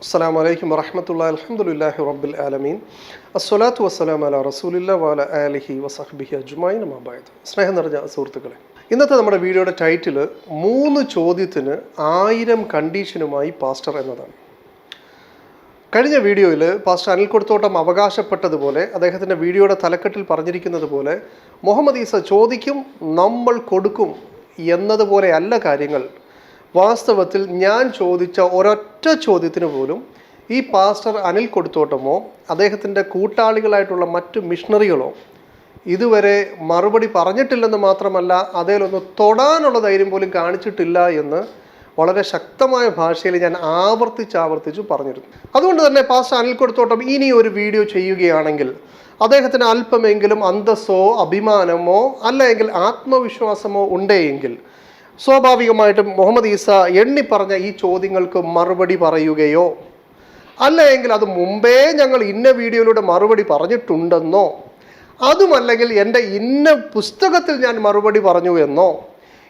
അസ്സാം വലൈക്കും വറഹമത്തുള്ള അലഹമുല്ലാഹി റബ്ബിൽ ആലമീൻ. അസ്സലാത്തു വസ്സലാം അല റസൂലില്ല വാല ആലിഹി വസഹബിഹി അജ്മായിൻ മബായത് സ്നേഹം നിറഞ്ഞ സുഹൃത്തുക്കളെ ഇന്നത്തെ നമ്മുടെ വീഡിയോയുടെ ടൈറ്റിൽ മൂന്ന് ചോദ്യത്തിന് ആയിരം കണ്ടീഷനുമായി പാസ്റ്റർ എന്നതാണ്. കഴിഞ്ഞ വീഡിയോയിൽ പാസ്റ്റർ അനിൽ കൊടുത്തോട്ടം അവകാശപ്പെട്ടതുപോലെ അദ്ദേഹത്തിന്റെ വീഡിയോയുടെ തലക്കെട്ടിൽ പറഞ്ഞിരിക്കുന്നത് പോലെ മുഹമ്മദ് ഈസ ചോദിക്കും നമ്മൾ കൊടുക്കും എന്നതുപോലെ അല്ല കാര്യങ്ങൾ വാസ്തവത്തിൽ ഞാൻ ചോദിച്ച ഒരൊറ്റ ചോദ്യത്തിന് പോലും ഈ പാസ്റ്റർ അനിൽ കൊടുത്തോട്ടമോ അദ്ദേഹത്തിന്റെ കൂട്ടാളികളായിട്ടുള്ള മറ്റു മിഷണറികളോ ഇതുവരെ മറുപടി പറഞ്ഞിട്ടില്ലെന്ന് മാത്രമല്ല അതിലൊന്ന് തൊടാനുള്ള ധൈര്യം പോലും കാണിച്ചിട്ടില്ല എന്ന് വളരെ ശക്തമായ ഭാഷയിൽ ഞാൻ ആവർത്തിച്ചാവർത്തിച്ചു പറഞ്ഞിരുന്നു. അതുകൊണ്ട് തന്നെ പാസ്റ്റർ അനിൽ കൊടുത്തോട്ടം ഇനി ഒരു വീഡിയോ ചെയ്യുകയാണെങ്കിൽ അദ്ദേഹത്തിന് അല്പമെങ്കിലും അന്തസ്സോ അഭിമാനമോ അല്ലെങ്കിൽ ആത്മവിശ്വാസമോ ഉണ്ടെങ്കിൽ സ്വാഭാവികമായിട്ടും മുഹമ്മദ് ഈസ എണ്ണി പറഞ്ഞ ഈ ചോദ്യങ്ങൾക്ക് മറുപടി പറയുകയോ? അല്ലെങ്കിൽ അത് മുമ്പേ ഞങ്ങൾ ഇന്ന വീഡിയോയിലൂടെ മറുപടി പറഞ്ഞിട്ടുണ്ടെന്നോ? അതുമല്ലെങ്കിൽ എന്റെ ഇന്ന പുസ്തകത്തിൽ ഞാൻ മറുപടി പറഞ്ഞു എന്നോ?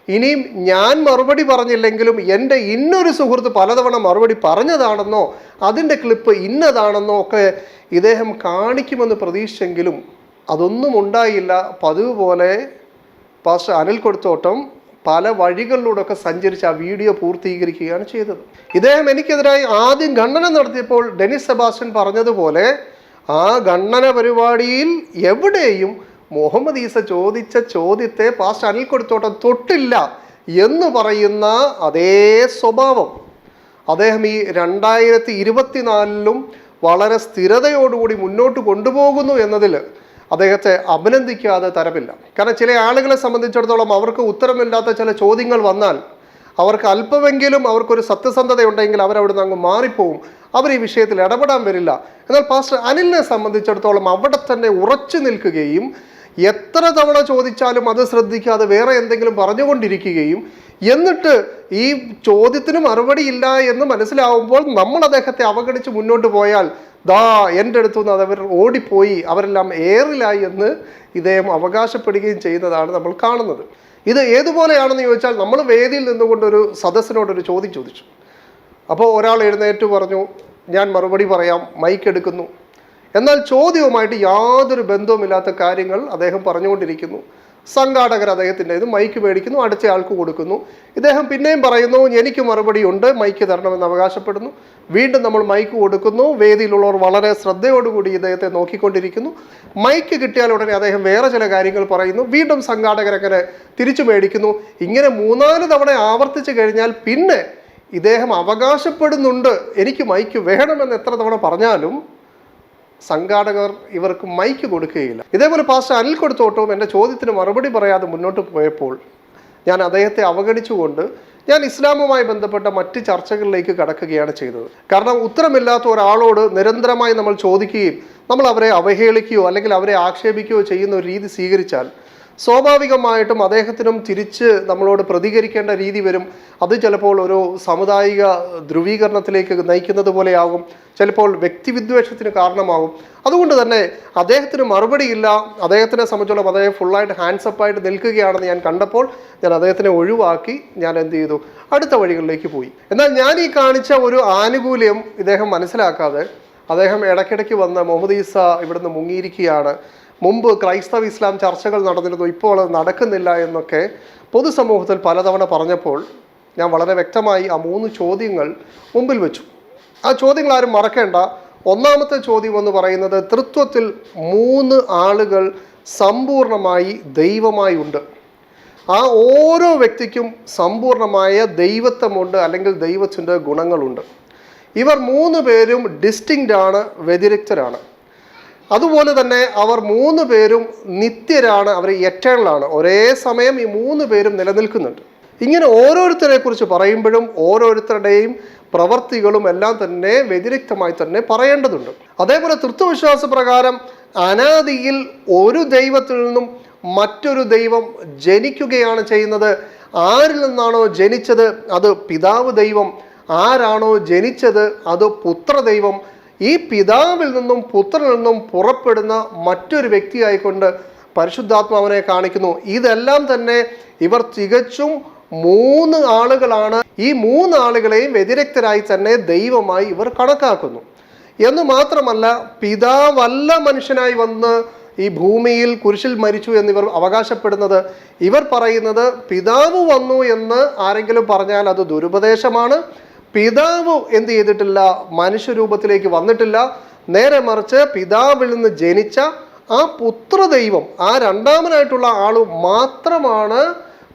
ഇനിയും ഞാൻ മറുപടി പറഞ്ഞില്ലെങ്കിലും എന്റെ ഇന്നൊരു സുഹൃത്ത് പലതവണ മറുപടി പറഞ്ഞതാണെന്നോ? അതിന്റെ ക്ലിപ്പ് ഇന്നതാണെന്നോ ഒക്കെ ഇദ്ദേഹം കാണിക്കുമെന്ന് പ്രതീക്ഷിച്ചെങ്കിലും അതൊന്നും ഉണ്ടായില്ല. പതിവ് പോലെ പാസ്റ്റർ അനിൽ കൊടുത്തോട്ടം പല വഴികളിലൂടെയൊക്കെ സഞ്ചരിച്ച് ആ വീഡിയോ പൂർത്തീകരിക്കുകയാണ് ചെയ്തത്. ഇദ്ദേഹം എനിക്കെതിരായി ആദ്യം ഖണ്ഡനം നടത്തിയപ്പോൾ ഡെനിസ് സെബാസ്റ്റ്യൻ പറഞ്ഞതുപോലെ ആ ഖണ്ഡന പരിപാടിയിൽ എവിടെയും മുഹമ്മദ് ഈസ ചോദിച്ച ചോദ്യത്തെ പാസ്റ്റ് അനിൽ കൊടുത്തോട്ടം തൊട്ടില്ല എന്ന് പറയുന്ന അതേ സ്വഭാവം. അദ്ദേഹം ഈ രണ്ടായിരത്തി ഇരുപത്തിനാലിലും വളരെ സ്ഥിരതയോടുകൂടി മുന്നോട്ട് കൊണ്ടുപോകുന്നു എന്നതിൽ അദ്ദേഹത്തെ അഭിനന്ദിക്കാതെ തരമില്ല. കാരണം ചില ആളുകളെ സംബന്ധിച്ചിടത്തോളം അവർക്ക് ഉത്തരമില്ലാത്ത ചില ചോദ്യങ്ങൾ വന്നാൽ അവർക്ക് അല്പമെങ്കിലും അവർക്കൊരു സത്യസന്ധത ഉണ്ടെങ്കിൽ അവരവിടുന്ന് അങ്ങ് മാറിപ്പോവും. അവർ ഈ വിഷയത്തിൽ ഇടപെടാൻ വരില്ല. എന്നാൽ പാസ്റ്റർ അനിലിനെ സംബന്ധിച്ചിടത്തോളം അവിടെ തന്നെ ഉറച്ചു നിൽക്കുകയും എത്ര തവണ ചോദിച്ചാലും അത് ശ്രദ്ധിക്കാതെ വേറെ എന്തെങ്കിലും പറഞ്ഞുകൊണ്ടിരിക്കുകയും എന്നിട്ട് ഈ ചോദ്യത്തിന് മറുപടി ഇല്ല എന്ന് മനസ്സിലാവുമ്പോൾ നമ്മൾ അദ്ദേഹത്തെ അവഗണിച്ച് മുന്നോട്ട് പോയാൽ ദാ എന്റെ അടുത്തു നിന്ന് അവർ ഓടിപ്പോയി അവരെല്ലാം ഏറിലായി എന്ന് ഇദ്ദേഹം അവകാശപ്പെടുകയും ചെയ്യുന്നതാണ് നമ്മൾ കാണുന്നത്. ഇത് ഏതുപോലെയാണെന്ന് ചോദിച്ചാൽ നമ്മൾ വേദിയിൽ നിന്നുകൊണ്ടൊരു സദസ്സിനോടൊരു ചോദ്യം ചോദിച്ചു. അപ്പോൾ ഒരാൾ എഴുന്നേറ്റ് പറഞ്ഞു ഞാൻ മറുപടി പറയാം മൈക്ക് എടുക്കുന്നു. എന്നാൽ ചോദ്യവുമായിട്ട് യാതൊരു ബന്ധവുമില്ലാത്ത കാര്യങ്ങൾ അദ്ദേഹം പറഞ്ഞുകൊണ്ടിരിക്കുന്നു. സംഘാടകർ അദ്ദേഹത്തിന്റെ ഇത് മൈക്ക് മേടിക്കുന്നു അടുത്ത ആൾക്ക് കൊടുക്കുന്നു. ഇദ്ദേഹം പിന്നെയും പറയുന്നു എനിക്ക് മറുപടി ഉണ്ട് മൈക്ക് തരണമെന്ന് അവകാശപ്പെടുന്നു. വീണ്ടും നമ്മൾ മൈക്ക് കൊടുക്കുന്നു. വേദിയിലുള്ളവർ വളരെ ശ്രദ്ധയോടുകൂടി ഇദ്ദേഹത്തെ നോക്കിക്കൊണ്ടിരിക്കുന്നു. മൈക്ക് കിട്ടിയാൽ ഉടനെ അദ്ദേഹം വേറെ ചില കാര്യങ്ങൾ പറയുന്നു. വീണ്ടും സംഘാടകരങ്ങനെ തിരിച്ചു മേടിക്കുന്നു. ഇങ്ങനെ മൂന്നാൽ തവണ ആവർത്തിച്ചു കഴിഞ്ഞാൽ പിന്നെ ഇദ്ദേഹം അവകാശപ്പെടുന്നുണ്ട്. എനിക്ക് മൈക്ക് വേണമെന്ന് എത്ര തവണ പറഞ്ഞാലും സംഘാടകർ ഇവർക്ക് മൈക്ക് കൊടുക്കുകയില്ല. ഇതേപോലെ പാസ്റ്റർ അനിൽ കൊടുത്തോട്ടവും എന്റെ ചോദ്യത്തിന് മറുപടി പറയാതെ മുന്നോട്ട് പോയപ്പോൾ ഞാൻ അദ്ദേഹത്തെ അവഗണിച്ചുകൊണ്ട് ഞാൻ ഇസ്ലാമുമായി ബന്ധപ്പെട്ട മറ്റ് ചർച്ചകളിലേക്ക് കടക്കുകയാണ് ചെയ്തത്. കാരണം ഉത്തരമില്ലാത്ത ഒരാളോട് നിരന്തരമായി നമ്മൾ ചോദിക്കുകയും നമ്മൾ അവരെ അവഹേളിക്കുകയോ അല്ലെങ്കിൽ അവരെ ആക്ഷേപിക്കുകയോ ചെയ്യുന്ന ഒരു രീതി സ്വീകരിച്ചാൽ സ്വാഭാവികമായിട്ടും അദ്ദേഹത്തിനും തിരിച്ച് നമ്മളോട് പ്രതികരിക്കേണ്ട രീതി വരും. അത് ചിലപ്പോൾ ഒരു സാമുദായിക ധ്രുവീകരണത്തിലേക്ക് നയിക്കുന്നത് പോലെയാകും. ചിലപ്പോൾ വ്യക്തിവിദ്വേഷത്തിന് കാരണമാകും. അതുകൊണ്ട് തന്നെ അദ്ദേഹത്തിന് മറുപടിയില്ല. അദ്ദേഹത്തിനെ സംബന്ധിച്ചോളം അദ്ദേഹം ഫുള്ളായിട്ട് ഹാൻഡ്സപ്പായിട്ട് നിൽക്കുകയാണെന്ന് ഞാൻ കണ്ടപ്പോൾ ഞാൻ അദ്ദേഹത്തിനെ ഒഴിവാക്കി ഞാൻ എന്ത് ചെയ്തു? അടുത്ത വഴികളിലേക്ക് പോയി. എന്നാൽ ഞാൻ ഈ കാണിച്ച ഒരു ആനുകൂല്യം ഇദ്ദേഹം മനസ്സിലാക്കാതെ അദ്ദേഹം ഇടയ്ക്കിടയ്ക്ക് വന്ന് മുഹമ്മദ് ഈസ ഇവിടുന്ന് മുങ്ങിയിരിക്കുകയാണ്. മുമ്പ് ക്രൈസ്തവ ഇസ്ലാം ചർച്ചകൾ നടന്നിരുന്നു ഇപ്പോൾ അത് നടക്കുന്നില്ല എന്നൊക്കെ പൊതുസമൂഹത്തിൽ പലതവണ പറഞ്ഞപ്പോൾ ഞാൻ വളരെ വ്യക്തമായി ആ മൂന്ന് ചോദ്യങ്ങൾ മുമ്പിൽ വെച്ചു. ആ ചോദ്യങ്ങൾ ആരും മറക്കേണ്ട. ഒന്നാമത്തെ ചോദ്യം എന്ന് പറയുന്നത് തൃത്വത്തിൽ മൂന്ന് ആളുകൾ സമ്പൂർണമായി ദൈവമായി ഉണ്ട് ആ ഓരോ വ്യക്തിക്കും സമ്പൂർണമായ ദൈവത്വമുണ്ട് അല്ലെങ്കിൽ ദൈവത്തിന്റെ ഗുണങ്ങളുണ്ട്. ഇവർ മൂന്ന് പേരും ഡിസ്റ്റിങ്റ്റ് ആണ് വ്യതിരിക്തരാണ്. അതുപോലെ തന്നെ അവർ മൂന്ന് പേരും നിത്യരാണ് അവർ എറ്റേണലാണ് ഒരേ സമയം ഈ മൂന്ന് പേരും നിലനിൽക്കുന്നുണ്ട്. ഇങ്ങനെ ഓരോരുത്തരെ കുറിച്ച് പറയുമ്പോഴും ഓരോരുത്തരുടെയും പ്രവർത്തികളും എല്ലാം തന്നെ വ്യതിരിക്തമായി തന്നെ പറയേണ്ടതുണ്ട്. അതേപോലെ തൃത്വവിശ്വാസ പ്രകാരം അനാദിയിൽ ഒരു ദൈവത്തിൽ നിന്നും മറ്റൊരു ദൈവം ജനിക്കുകയാണ് ചെയ്യുന്നത്. ആരിൽ നിന്നാണോ ജനിച്ചത്? അത് പിതാവ് ദൈവം. ആരാണോ ജനിച്ചത്? അത് പുത്രദൈവം. ഈ പിതാവിൽ നിന്നും പുത്രനിൽ നിന്നും പുറപ്പെടുന്ന മറ്റൊരു വ്യക്തിയായിക്കൊണ്ട് പരിശുദ്ധാത്മാവിനെ കാണിക്കുന്നു. ഇതെല്ലാം തന്നെ ഇവർ തികച്ചും മൂന്ന് ആളുകളാണ്. ഈ മൂന്ന് ആളുകളെയും വ്യതിരക്തരായി തന്നെ ദൈവമായി ഇവർ കണക്കാക്കുന്നു. എന്ന് മാത്രമല്ല പിതാവല്ല മനുഷ്യനായി വന്ന് ഈ ഭൂമിയിൽ കുരിശിൽ മരിച്ചു എന്നിവർ അവകാശപ്പെടുന്നത്. ഇവർ പറയുന്നത് പിതാവ് വന്നു എന്ന് ആരെങ്കിലും പറഞ്ഞാൽ അത് ദുരുപദേശമാണ്. പിതാവ് എന്ത് ചെയ്തിട്ടില്ല? മനുഷ്യരൂപത്തിലേക്ക് വന്നിട്ടില്ല. നേരെ മറിച്ച് പിതാവിൽ നിന്ന് ജനിച്ച ആ പുത്രദൈവം ആ രണ്ടാമനായിട്ടുള്ള ആൾ മാത്രമാണ്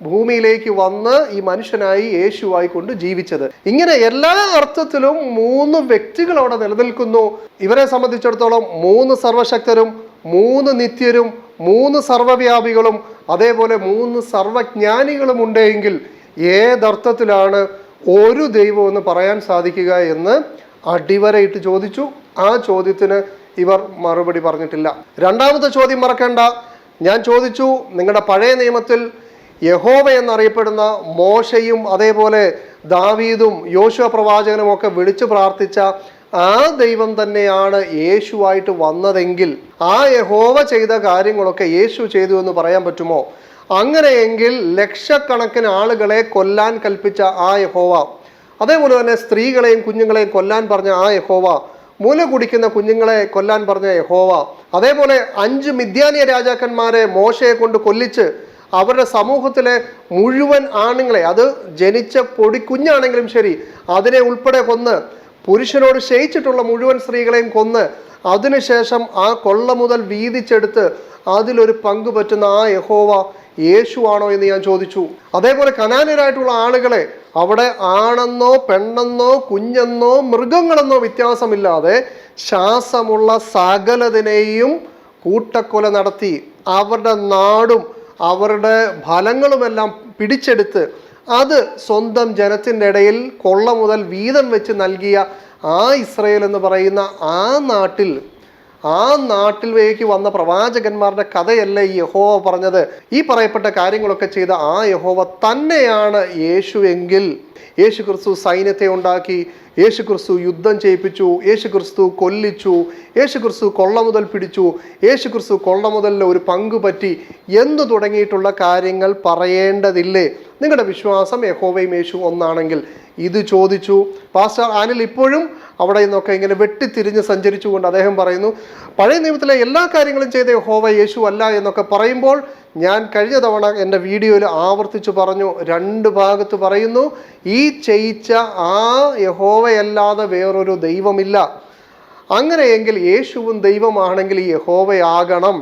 ഭൂമിയിലേക്ക് വന്ന് ഈ മനുഷ്യനായി യേശുവായി കൊണ്ട് ജീവിച്ചത്. ഇങ്ങനെ എല്ലാ അർത്ഥത്തിലും മൂന്ന് വ്യക്തികൾ അവിടെ നിലനിൽക്കുന്നു. ഇവരെ സംബന്ധിച്ചിടത്തോളം മൂന്ന് സർവശക്തരും മൂന്ന് നിത്യരും മൂന്ന് സർവവ്യാപികളും അതേപോലെ മൂന്ന് സർവജ്ഞാനികളും ഉണ്ടെങ്കിൽ ഏതർത്ഥത്തിലാണ് ഒരു ദൈവം എന്ന് പറയാൻ സാധിക്കുക എന്ന് അടിവരയിട്ട് ചോദിച്ചു. ആ ചോദ്യത്തിന് ഇവർ മറുപടി പറഞ്ഞിട്ടില്ല. രണ്ടാമത്തെ ചോദ്യം മറക്കേണ്ട. ഞാൻ ചോദിച്ചു നിങ്ങളുടെ പഴയ നിയമത്തിൽ യഹോവ എന്നറിയപ്പെടുന്ന മോശയും അതേപോലെ ദാവീദും യോശുവ പ്രവാചകനും ഒക്കെ വിളിച്ചു പ്രാർത്ഥിച്ച ആ ദൈവം തന്നെയാണ് യേശുവായിട്ട് വന്നതെങ്കിൽ ആ യഹോവ ചെയ്ത കാര്യങ്ങളൊക്കെ യേശു ചെയ്തു എന്ന് പറയാൻ പറ്റുമോ? അങ്ങനെയെങ്കിൽ ലക്ഷക്കണക്കിന് ആളുകളെ കൊല്ലാൻ കൽപ്പിച്ച ആ യഹോവ. അതേപോലെ തന്നെ സ്ത്രീകളെയും കുഞ്ഞുങ്ങളെയും കൊല്ലാൻ പറഞ്ഞ ആ യഹോവ. മൂല കുടിക്കുന്ന കുഞ്ഞുങ്ങളെ കൊല്ലാൻ പറഞ്ഞ യഹോവ. അതേപോലെ അഞ്ച് മിഥ്യാനിയ രാജാക്കന്മാരെ മോശയെ കൊണ്ട് കൊല്ലിച്ച് അവരുടെ സമൂഹത്തിലെ മുഴുവൻ ആണുങ്ങളെ അത് ജനിച്ച പൊടി കുഞ്ഞാണെങ്കിലും ശരി അതിനെ ഉൾപ്പെടെ കൊന്ന് പുരുഷനോട് ശയിച്ചിട്ടുള്ള മുഴുവൻ സ്ത്രീകളെയും കൊന്ന് അതിനുശേഷം ആ കൊള്ള മുതൽ വീതിച്ചെടുത്ത് അതിലൊരു പങ്കു പറ്റുന്ന ആ യഹോവ യേശു ആണോ എന്ന് ഞാൻ ചോദിച്ചു. അതേപോലെ കനാനരായിട്ടുള്ള ആളുകളെ അവിടെ ആണെന്നോ പെണ്ണെന്നോ കുഞ്ഞെന്നോ മൃഗങ്ങളെന്നോ വ്യത്യാസമില്ലാതെ ശ്വാസമുള്ള സകലതിനെയും കൂട്ടക്കൊല നടത്തി അവരുടെ നാടും അവരുടെ ഫലങ്ങളുമെല്ലാം പിടിച്ചെടുത്ത് അത് സ്വന്തം ജനത്തിന്റെ ഇടയിൽ കൊള്ള മുതൽ വീതം വെച്ച് നൽകിയ ആ ഇസ്രയേൽ എന്ന് പറയുന്ന ആ നാട്ടിൽ ആ നാട്ടിലേക്ക് വന്ന പ്രവാചകന്മാരുടെ കഥയല്ല ഈ യഹോവ പറഞ്ഞത്? ഈ പറയപ്പെട്ട കാര്യങ്ങളൊക്കെ ചെയ്ത ആ യഹോവ തന്നെയാണ് യേശു എങ്കിൽ. യേശു ക്രിസ്തു സൈന്യത്തെ ഉണ്ടാക്കി യേശു ക്രിസ്തു യുദ്ധം ചെയ്യിപ്പിച്ചു യേശു ക്രിസ്തു കൊല്ലിച്ചു യേശു ക്രിസ്തു കൊള്ള മുതൽ പിടിച്ചു യേശു ക്രിസ്തു കൊള്ള മുതലിൽ ഒരു പങ്കു പറ്റി എന്ന് തുടങ്ങിയിട്ടുള്ള കാര്യങ്ങൾ പറയേണ്ടതില്ലേ? നിങ്ങളുടെ വിശ്വാസം യഹോവയും യേശു ഒന്നാണെങ്കിൽ ഇത് ചോദിച്ചു. പാസ്റ്റർ ആനിൽ ഇപ്പോഴും അവിടെ നിന്നൊക്കെ ഇങ്ങനെ വെട്ടിത്തിരിഞ്ഞ് സഞ്ചരിച്ചുകൊണ്ട് അദ്ദേഹം പറയുന്നു പഴയ നിയമത്തിലെ എല്ലാ കാര്യങ്ങളും ചെയ്ത യഹോവ യേശു അല്ല എന്നൊക്കെ പറയുമ്പോൾ ഞാൻ കഴിഞ്ഞ തവണ എന്റെ വീഡിയോയിൽ ആവർത്തിച്ചു പറഞ്ഞു രണ്ട് ഭാഗത്ത് പറയുന്നു ഈ ചെയ്യിച്ച ആ യഹോവയല്ലാതെ വേറൊരു ദൈവമില്ല. അങ്ങനെയെങ്കിൽ യേശുവും ദൈവമാണെങ്കിൽ യഹോവയാകണം.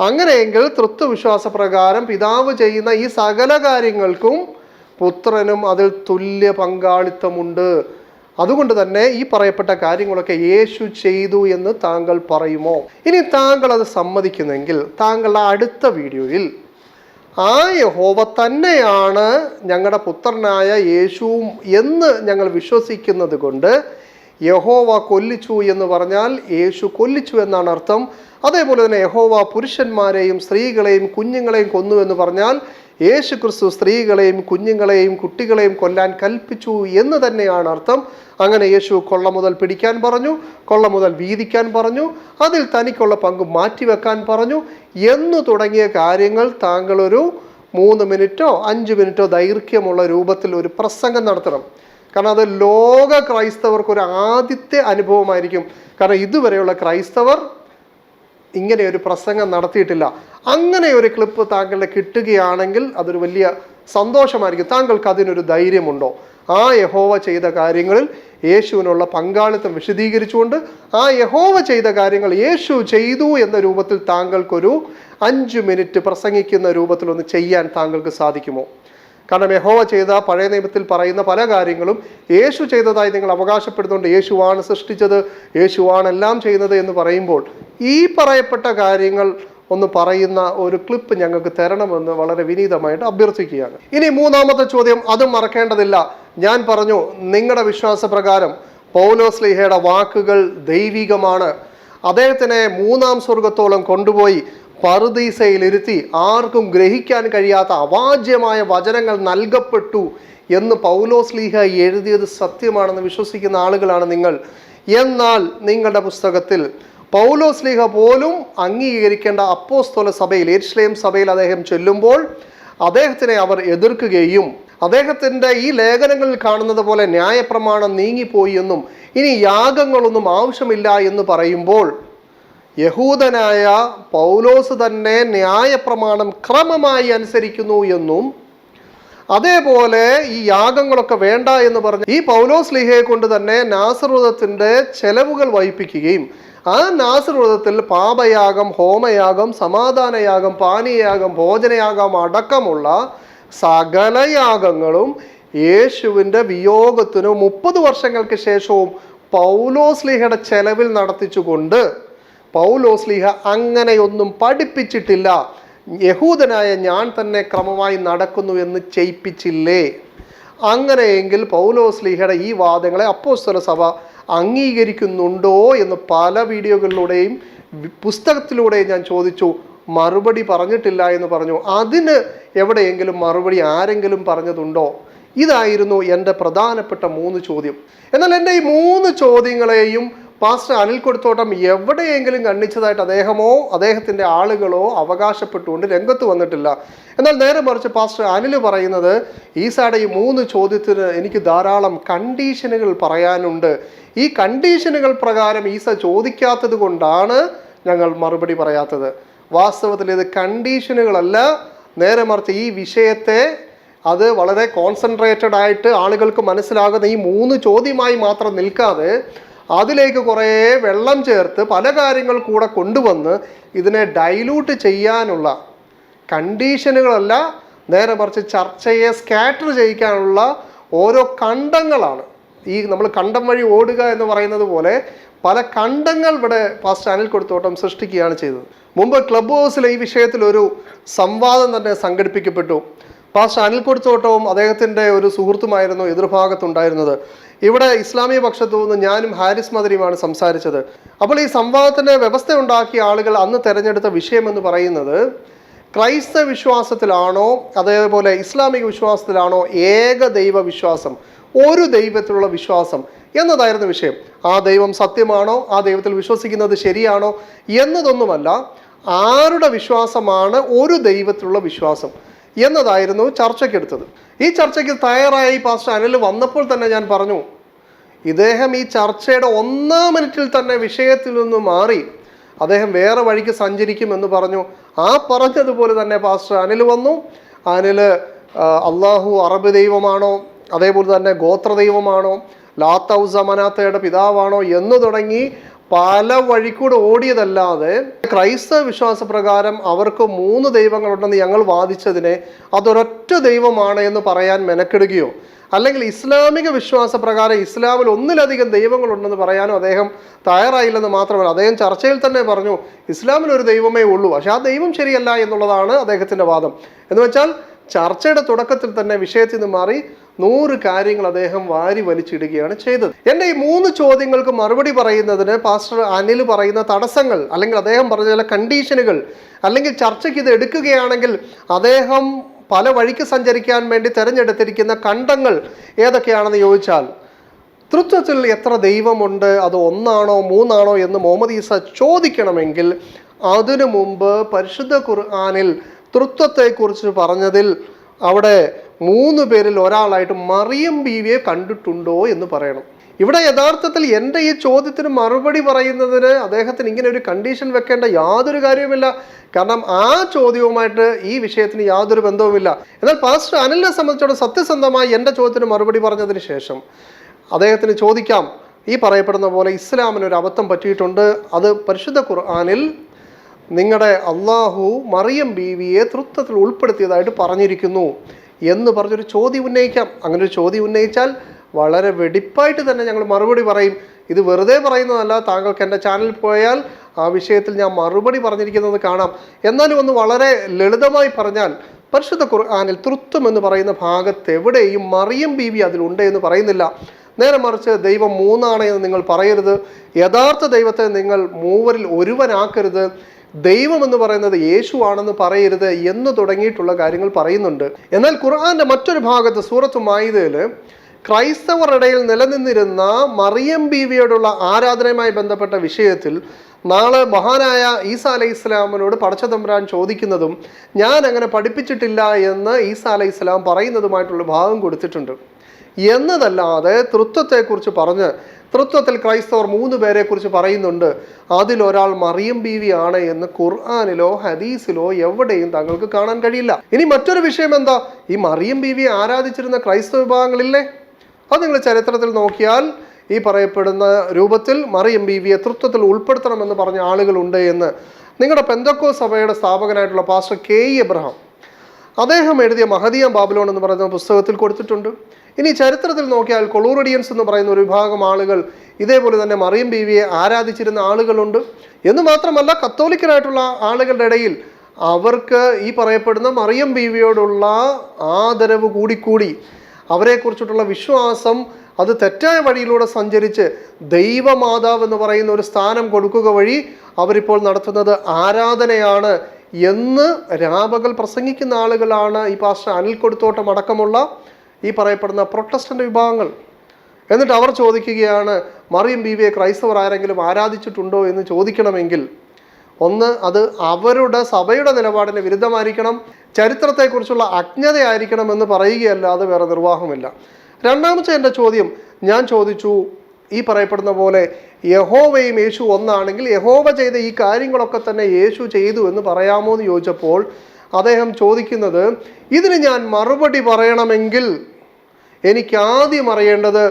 അങ്ങനെയെങ്കിൽ തൃത്വവിശ്വാസ പ്രകാരം പിതാവ് ചെയ്യുന്ന ഈ സകല കാര്യങ്ങൾക്കും പുത്രനും അതിൽ തുല്യ പങ്കാളിത്തമുണ്ട്. അതുകൊണ്ട് തന്നെ ഈ പറയപ്പെട്ട കാര്യങ്ങളൊക്കെ യേശു ചെയ്തു എന്ന് താങ്കൾ പറയുമോ? ഇനി താങ്കൾ അത് സമ്മതിക്കുന്നെങ്കിൽ താങ്കളുടെ അടുത്ത വീഡിയോയിൽ ആ യഹോവ തന്നെയാണ് ഞങ്ങളുടെ പുത്രനായ യേശുവും എന്ന് ഞങ്ങൾ വിശ്വസിക്കുന്നത് കൊണ്ട് യഹോവ കൊല്ലിച്ചു എന്ന് പറഞ്ഞാൽ യേശു കൊല്ലിച്ചു എന്നാണ് അർത്ഥം. അതേപോലെ തന്നെ യഹോവ പുരുഷന്മാരെയും സ്ത്രീകളെയും കുഞ്ഞുങ്ങളെയും കൊന്നു എന്ന് പറഞ്ഞാൽ യേശു ക്രിസ്തു സ്ത്രീകളെയും കുഞ്ഞുങ്ങളെയും കുട്ടികളെയും കൊല്ലാൻ കൽപ്പിച്ചു എന്ന് തന്നെയാണ് അർത്ഥം. അങ്ങനെ യേശു കൊള്ള മുതൽ പിടിക്കാൻ പറഞ്ഞു കൊള്ള മുതൽ വീതിക്കാൻ പറഞ്ഞു അതിൽ തനിക്കുള്ള പങ്ക് മാറ്റിവെക്കാൻ പറഞ്ഞു എന്നു തുടങ്ങിയ കാര്യങ്ങൾ താങ്കളൊരു മൂന്ന് മിനിറ്റോ അഞ്ച് മിനിറ്റോ ദൈർഘ്യമുള്ള രൂപത്തിൽ ഒരു പ്രസംഗം നടത്തണം. കാരണം അത് ലോക ക്രൈസ്തവർക്ക് ഒരു ആദ്യത്തെ അനുഭവമായിരിക്കും. കാരണം ഇതുവരെയുള്ള ക്രൈസ്തവർ ഇങ്ങനെ ഒരു പ്രസംഗം നടത്തിയിട്ടില്ല. അങ്ങനെ ഒരു ക്ലിപ്പ് താങ്കളുടെ കിട്ടുകയാണെങ്കിൽ അതൊരു വലിയ സന്തോഷമായിരിക്കും. താങ്കൾക്ക് അതിനൊരു ധൈര്യമുണ്ടോ? ആ യഹോവ ചെയ്ത കാര്യങ്ങളിൽ യേശുവിനുള്ള പങ്കാളിത്തം വിശദീകരിച്ചുകൊണ്ട് ആ യഹോവ ചെയ്ത കാര്യങ്ങൾ യേശു ചെയ്തു എന്ന രൂപത്തിൽ താങ്കൾക്കൊരു അഞ്ച് മിനിറ്റ് പ്രസംഗിക്കുന്ന രൂപത്തിൽ ഒന്ന് ചെയ്യാൻ താങ്കൾക്ക് സാധിക്കുമോ? കാരണം യഹോവ ചെയ്ത പഴയ നിയമത്തിൽ പറയുന്ന പല കാര്യങ്ങളും യേശു ചെയ്തതായി നിങ്ങൾ അവകാശപ്പെടുന്നുണ്ട്. യേശുവാണ് സൃഷ്ടിച്ചത്. യേശുവാണ് എല്ലാം ചെയ്യുന്നത് എന്ന് പറയുമ്പോൾ ഈ പറയപ്പെട്ട കാര്യങ്ങൾ ഒന്ന് പറയുന്ന ഒരു ക്ലിപ്പ് ഞങ്ങൾക്ക് തരണമെന്ന് വളരെ വിനീതമായിട്ട് അഭ്യർത്ഥിക്കുകയാണ്. ഇനി മൂന്നാമത്തെ ചോദ്യം അതും മറക്കേണ്ടതില്ല. ഞാൻ പറഞ്ഞു നിങ്ങളുടെ വിശ്വാസപ്രകാരം പൗലോസ്ലിഹയുടെ വാക്കുകൾ ദൈവികമാണ്. അദ്ദേഹത്തിനെ മൂന്നാം സ്വർഗത്തോളം കൊണ്ടുപോയി പറുദീസയിലിരുത്തി ആർക്കും ഗ്രഹിക്കാൻ കഴിയാത്ത അവാജ്യമായ വചനങ്ങൾ നൽകപ്പെട്ടു എന്ന് പൗലോസ്ലീഹ എഴുതിയത് സത്യമാണെന്ന് വിശ്വസിക്കുന്ന ആളുകളാണ് നിങ്ങൾ. എന്നാൽ നിങ്ങളുടെ പുസ്തകത്തിൽ പൗലോസ്ലീഹ പോലും അംഗീകരിക്കേണ്ട അപ്പോസ്തോല സഭയിൽ എരിശ്ലേം സഭയിൽ അദ്ദേഹം ചെല്ലുമ്പോൾ അദ്ദേഹത്തിനെ അവർ എതിർക്കുകയും അദ്ദേഹത്തിന്റെ ഈ ലേഖനങ്ങളിൽ കാണുന്നത് പോലെ ന്യായപ്രമാണം നീങ്ങിപ്പോയി എന്നും ഇനി യാഗങ്ങളൊന്നും ആവശ്യമില്ല എന്ന് പറയുമ്പോൾ യഹൂദനായ പൗലോസ് തന്നെ ന്യായപ്രമാണം ക്രമമായി അനുസരിക്കുന്നു എന്നും അതേപോലെ ഈ യാഗങ്ങളൊക്കെ വേണ്ട എന്ന് പറഞ്ഞ് ഈ പൗലോസ് ലിഹയെ കൊണ്ട് തന്നെ നാസർവ്രതത്തിന്റെ ചെലവുകൾ വഹിപ്പിക്കുകയും ആ നാസർവ്രതത്തിൽ പാപയാഗം ഹോമയാഗം സമാധാനയാഗം പാനീയയാഗം ഭോജനയാഗം അടക്കമുള്ള സകലയാഗങ്ങളും യേശുവിന്റെ വിയോഗത്തിനു മുപ്പത് വർഷങ്ങൾക്ക് ശേഷവും പൗലോസ്ലിഹയുടെ ചെലവിൽ നടത്തിച്ചുകൊണ്ട് പൗലോസ്ലിഹ അങ്ങനെയൊന്നും പഠിപ്പിച്ചിട്ടില്ല. യഹൂദനായ ഞാൻ തന്നെ ക്രമമായി നടക്കുന്നു എന്ന് ചെയ്യിപ്പിച്ചില്ലേ? അങ്ങനെയെങ്കിൽ പൗലോസ്ലിഹയുടെ ഈ വാദങ്ങളെ അപ്പോസ്തല സഭ അംഗീകരിക്കുന്നുണ്ടോ എന്ന് പല വീഡിയോകളിലൂടെയും പുസ്തകത്തിലൂടെ പുസ്തകത്തിലൂടെയും ഞാൻ ചോദിച്ചു മറുപടി പറഞ്ഞിട്ടില്ല എന്ന് പറഞ്ഞു. അതിന് എവിടെയെങ്കിലും മറുപടി ആരെങ്കിലും പറഞ്ഞതുണ്ടോ? ഇതായിരുന്നു എന്റെ പ്രധാനപ്പെട്ട മൂന്ന് ചോദ്യം. എന്നാൽ എന്റെ ഈ മൂന്ന് ചോദ്യങ്ങളെയും പാസ്റ്റർ അനിൽ കൊടുത്തോട്ടം എവിടെയെങ്കിലും കണ്ണിച്ചതായിട്ട് അദ്ദേഹമോ അദ്ദേഹത്തിന്റെ ആളുകളോ അവകാശപ്പെട്ടുകൊണ്ട് രംഗത്ത് വന്നിട്ടില്ല. എന്നാൽ നേരെ മറിച്ച് പാസ്റ്റർ അനിൽ പറയുന്നത് ഈസാടെ ഈ മൂന്ന് ചോദ്യത്തിന് എനിക്ക് ധാരാളം കണ്ടീഷനുകൾ പറയാനുണ്ട്. ഈ കണ്ടീഷനുകൾ പ്രകാരം ഈസ ചോദിക്കാത്തത് കൊണ്ടാണ് ഞങ്ങൾ മറുപടി പറയാത്തത്. വാസ്തവത്തിൽ ഇത് കണ്ടീഷനുകളല്ല. നേരെ മറിച്ച് ഈ വിഷയത്തെ അത് വളരെ കോൺസെൻട്രേറ്റഡ് ആയിട്ട് ആളുകൾക്ക് മനസ്സിലാകുന്ന ഈ മൂന്ന് ചോദ്യമായി മാത്രം നിൽക്കാതെ അതിലേക്ക് കുറേ വെള്ളം ചേർത്ത് പല കാര്യങ്ങൾ കൂടെ കൊണ്ടുവന്ന് ഇതിനെ ഡൈലൂട്ട് ചെയ്യാനുള്ള കണ്ടീഷനുകളല്ല നേരെ മറിച്ച് ചർച്ചയെ സ്കാറ്റർ ചെയ്യിക്കാനുള്ള ഓരോ കണ്ടങ്ങളാണ്. ഈ നമ്മൾ കണ്ടം വഴി ഓടുക എന്ന് പറയുന്നത് പോലെ പല കണ്ടങ്ങൾ ഇവിടെ പാസ്റ്റർ ചാനൽ കൊടുത്തോട്ടം സൃഷ്ടിക്കുകയാണ് ചെയ്തത്. മുമ്പ് ക്ലബ് ഹൗസിൽ ഈ വിഷയത്തിൽ ഒരു സംവാദം തന്നെ സംഘടിപ്പിക്കപ്പെട്ടു. പാസ്റ്റർ അനിൽ കൊടുത്തോട്ടവും അദ്ദേഹത്തിന്റെ ഒരു സുഹൃത്തുമായിരുന്നു എതിർഭാഗത്തുണ്ടായിരുന്നത്. ഇവിടെ ഇസ്ലാമിക പക്ഷത്തു നിന്ന് ഞാനും ഹാരിസ് മദരിയുമാണ് സംസാരിച്ചത്. അപ്പോൾ ഈ സംവാദത്തിന്റെ വ്യവസ്ഥ ഉണ്ടാക്കിയ ആളുകൾ അന്ന് തിരഞ്ഞെടുത്ത വിഷയമെന്ന് പറയുന്നത് ക്രൈസ്തവ വിശ്വാസത്തിലാണോ അതേപോലെ ഇസ്ലാമിക വിശ്വാസത്തിലാണോ ഏക ദൈവ വിശ്വാസം ഒരു ദൈവത്തിലുള്ള വിശ്വാസം എന്നതായിരുന്നു വിഷയം. ആ ദൈവം സത്യമാണോ ആ ദൈവത്തിൽ വിശ്വസിക്കുന്നത് ശരിയാണോ എന്നതൊന്നുമല്ല ആരുടെ വിശ്വാസമാണ് ഒരു ദൈവത്തിലുള്ള വിശ്വാസം. എന്നതായിരുന്നു ചർച്ചയ്ക്കെടുത്തത്. ഈ ചർച്ചയ്ക്ക് തയ്യാറായി പാസ്റ്റർ അനിൽ വന്നപ്പോൾ തന്നെ ഞാൻ പറഞ്ഞു ഇദ്ദേഹം ഈ ചർച്ചയുടെ ഒന്നാം മിനിറ്റിൽ തന്നെ വിഷയത്തിൽ നിന്ന് മാറി അദ്ദേഹം വേറെ വഴിക്ക് സഞ്ചരിക്കുമെന്ന് പറഞ്ഞു. ആ പറഞ്ഞതുപോലെ തന്നെ പാസ്റ്റർ അനിൽ വന്നു. അനിൽ അള്ളാഹു അറബ് ദൈവമാണോ? അതേപോലെ തന്നെ ഗോത്ര ദൈവമാണോ മനാത്തയുടെ പിതാവാണോ? എന്ന് തുടങ്ങി പല വഴിക്കൂടെ ഓടിയതല്ലാതെ ക്രൈസ്തവ വിശ്വാസപ്രകാരം അവർക്ക് മൂന്ന് ദൈവങ്ങളുണ്ടെന്ന് ഞങ്ങൾ വാദിച്ചതിനെ അതൊരൊറ്റ ദൈവമാണ് എന്ന് പറയാൻ മെനക്കെടുകയോ? അല്ലെങ്കിൽ ഇസ്ലാമിക വിശ്വാസപ്രകാരം ഇസ്ലാമിൽ ഒന്നിലധികം ദൈവങ്ങളുണ്ടെന്ന് പറയാനും അദ്ദേഹം തയ്യാറായില്ലെന്ന് മാത്രമല്ല അദ്ദേഹം ചർച്ചയിൽ തന്നെ പറഞ്ഞു ഇസ്ലാമിൽ ഒരു ദൈവമേ ഉള്ളൂ പക്ഷെ ആ ദൈവം ശരിയല്ല എന്നുള്ളതാണ് അദ്ദേഹത്തിന്റെ വാദം. എന്ന് വെച്ചാൽ ചർച്ചയുടെ തുടക്കത്തിൽ തന്നെ വിഷയത്തിൽ നിന്ന് മാറി നൂറ് കാര്യങ്ങൾ അദ്ദേഹം വാരി വലിച്ചിടുകയാണ് ചെയ്തത്. എന്റെ ഈ മൂന്ന് ചോദ്യങ്ങൾക്ക് മറുപടി പറയുന്നതിന് പാസ്റ്റർ അനിൽ പറയുന്ന തടസ്സങ്ങൾ അല്ലെങ്കിൽ അദ്ദേഹം പറഞ്ഞ ചില കണ്ടീഷനുകൾ അല്ലെങ്കിൽ ചർച്ചയ്ക്ക് ഇത് എടുക്കുകയാണെങ്കിൽ അദ്ദേഹം പല വഴിക്ക് സഞ്ചരിക്കാൻ വേണ്ടി തിരഞ്ഞെടുത്തിരിക്കുന്ന കണ്ടങ്ങൾ ഏതൊക്കെയാണെന്ന് ചോദിച്ചാൽ തൃത്വത്തിൽ എത്ര ദൈവമുണ്ട് അത് ഒന്നാണോ മൂന്നാണോ എന്ന് മുഹമ്മദ് ഈസ ചോദിക്കണമെങ്കിൽ അതിനു മുമ്പ് പരിശുദ്ധ ഖുർആാനിൽ തൃത്വത്തെക്കുറിച്ച് പറഞ്ഞതിൽ അവിടെ മൂന്ന് പേരിൽ ഒരാളായിട്ട് മറിയം ബീവിയെ കണ്ടിട്ടുണ്ടോ എന്ന് പറയണം. ഇവിടെ യഥാർത്ഥത്തിൽ എന്റെ ഈ ചോദ്യത്തിന് മറുപടി പറയുന്നതിന് അദ്ദേഹത്തിന് ഇങ്ങനെ ഒരു കണ്ടീഷൻ വെക്കേണ്ട യാതൊരു കാര്യവുമില്ല. കാരണം ആ ചോദ്യവുമായിട്ട് ഈ വിഷയത്തിന് യാതൊരു ബന്ധവുമില്ല. എന്നാൽ പാസ്റ്റർ അനിലിനെ സംബന്ധിച്ചോളം സത്യസന്ധമായി എന്റെ ചോദ്യത്തിന് മറുപടി പറഞ്ഞതിന് ശേഷം അദ്ദേഹത്തിന് ചോദിക്കാം. ഈ പറയപ്പെടുന്ന പോലെ ഇസ്ലാമിന് ഒരു അബദ്ധം പറ്റിയിട്ടുണ്ട്. അത് പരിശുദ്ധ ഖുർആാനിൽ നിങ്ങളുടെ അള്ളാഹു മറിയം ബീവിയെ തൃത്വത്തിൽ ഉൾപ്പെടുത്തിയതായിട്ട് പറഞ്ഞിരിക്കുന്നു എന്ന് പറഞ്ഞൊരു ചോദ്യം ഉന്നയിക്കാം. അങ്ങനെ ഒരു ചോദ്യം ഉന്നയിച്ചാൽ വളരെ വെടിപ്പായിട്ട് തന്നെ ഞങ്ങൾ മറുപടി പറയും. ഇത് വെറുതെ പറയുന്നതല്ല താങ്കൾക്ക് എന്റെ ചാനലിൽ പോയാൽ ആ വിഷയത്തിൽ ഞാൻ മറുപടി പറഞ്ഞിരിക്കുന്നത് കാണാം. എന്നാലും ഒന്ന് വളരെ ലളിതമായി പറഞ്ഞാൽ പരിശുദ്ധ ഖുർആാനിൽ തൃത്വം എന്ന് പറയുന്ന ഭാഗത്ത് എവിടെയും മറിയം ബീവി അതിലുണ്ട് എന്ന് പറയുന്നില്ല. നേരെ മറിച്ച് ദൈവം മൂന്നാണ് എന്ന് നിങ്ങൾ പറയരുത്. യഥാർത്ഥ ദൈവത്തെ നിങ്ങൾ മൂവരിൽ ഒരുവനാക്കരുത്. ദൈവം എന്ന് പറയുന്നത് യേശു ആണെന്ന് പറയരുത് എന്ന് തുടങ്ങിയിട്ടുള്ള കാര്യങ്ങൾ പറയുന്നുണ്ട്. എന്നാൽ ഖുർആാന്റെ മറ്റൊരു ഭാഗത്ത് സൂറത്ത് മായിദയിൽ ക്രൈസ്തവർ ഇടയിൽ നിലനിന്നിരുന്ന മറിയം ബീവിയോടുള്ള ആരാധനയുമായി ബന്ധപ്പെട്ട വിഷയത്തിൽ നാളെ മഹാനായ ഈസ അലൈഹി ഇസ്ലാമിനോട് പടച്ചതമ്പുരാൻ ചോദിക്കുന്നതും ഞാൻ അങ്ങനെ പഠിപ്പിച്ചിട്ടില്ല എന്ന് ഈസ അലൈഹി ഇസ്ലാം പറയുന്നതുമായിട്ടുള്ള ഭാഗം കൊടുത്തിട്ടുണ്ട്. എന്നതല്ലാതെ തൃത്വത്തെക്കുറിച്ച് പറഞ്ഞ് തൃത്വത്തിൽ ക്രൈസ്തവർ മൂന്ന് പേരെക്കുറിച്ച് പറയുന്നുണ്ട്. അതിലൊരാൾ മറിയം ബീവി ആണ് എന്ന് ഖുർആാനിലോ ഹദീസിലോ എവിടെയും താങ്കൾക്ക് കാണാൻ കഴിയില്ല. ഇനി മറ്റൊരു വിഷയം എന്താ? ഈ മറിയം ബീവിയെ ആരാധിച്ചിരുന്ന ക്രൈസ്തവ വിഭാഗങ്ങളില്ലേ? അത് നിങ്ങൾ ചരിത്രത്തിൽ നോക്കിയാൽ ഈ പറയപ്പെടുന്ന രൂപത്തിൽ മറിയം ബീവിയെ തൃത്വത്തിൽ ഉൾപ്പെടുത്തണമെന്ന് പറഞ്ഞ ആളുകളുണ്ട് എന്ന്. നിങ്ങളുടെ പെന്തക്കോ സഭയുടെ സ്ഥാപകനായിട്ടുള്ള പാസ്റ്റർ കെ ഇ എബ്രഹാം. അദ്ദേഹം എഴുതിയ മഹദിയ ബാബിലോൺ എന്ന് പറയുന്ന പുസ്തകത്തിൽ കൊടുത്തിട്ടുണ്ട്. ഇനി ചരിത്രത്തിൽ നോക്കിയാൽ കൊളൂറിഡിയൻസ് എന്ന് പറയുന്ന ഒരു വിഭാഗം ആളുകൾ ഇതേപോലെ തന്നെ മറിയം ബീവിയെ ആരാധിച്ചിരുന്ന ആളുകളുണ്ട്. എന്ന് മാത്രമല്ല കത്തോലിക്കരായിട്ടുള്ള ആളുകളുടെ ഇടയിൽ അവർക്ക് ഈ പറയപ്പെടുന്ന മറിയം ബീവിയോടുള്ള ആദരവ് കൂടിക്കൂടി അവരെക്കുറിച്ചിട്ടുള്ള വിശ്വാസം അത് തെറ്റായ വഴിയിലൂടെ സഞ്ചരിച്ച് ദൈവമാതാവ് എന്ന് പറയുന്ന ഒരു സ്ഥാനം കൊടുക്കുക വഴി അവരിപ്പോൾ നടത്തുന്നത് ആരാധനയാണ് എന്ന് രാപകൽ പ്രസംഗിക്കുന്ന ആളുകളാണ് ഈ പാസ്റ്റർ അനിൽ കൊടുത്തോട്ടം അടക്കമുള്ള ഈ പറയപ്പെടുന്ന പ്രൊട്ടസ്റ്റന്റ് വിഭാഗങ്ങൾ. എന്നിട്ട് അവർ ചോദിക്കുകയാണ് മറിയം ബീവിയെ ക്രൈസ്തവർ ആരെങ്കിലും ആരാധിച്ചിട്ടുണ്ടോ എന്ന് ചോദിക്കണമെങ്കിൽ ഒന്ന് അത് അവരുടെ സഭയുടെ നിലപാടിന് വിരുദ്ധമായിരിക്കണം ചരിത്രത്തെക്കുറിച്ചുള്ള അജ്ഞതയായിരിക്കണം എന്ന് പറയുകയല്ലാതെ വേറെ നിർവാഹമില്ല. രണ്ടാമത്തെ എന്റെ ചോദ്യം ഞാൻ ചോദിച്ചു ഈ പറയപ്പെടുന്ന പോലെ യഹോവയും യേശു ഒന്നാണെങ്കിൽ യഹോവ ചെയ്ത ഈ കാര്യങ്ങളൊക്കെ തന്നെ യേശു ചെയ്തു എന്ന് പറയാമോ എന്ന് ചോദിച്ചപ്പോൾ അദ്ദേഹം ചോദിക്കുന്നത് ഇതിന് ഞാൻ മറുപടി പറയണമെങ്കിൽ എനിക്ക് ആദ്യം അറിയേണ്ടത്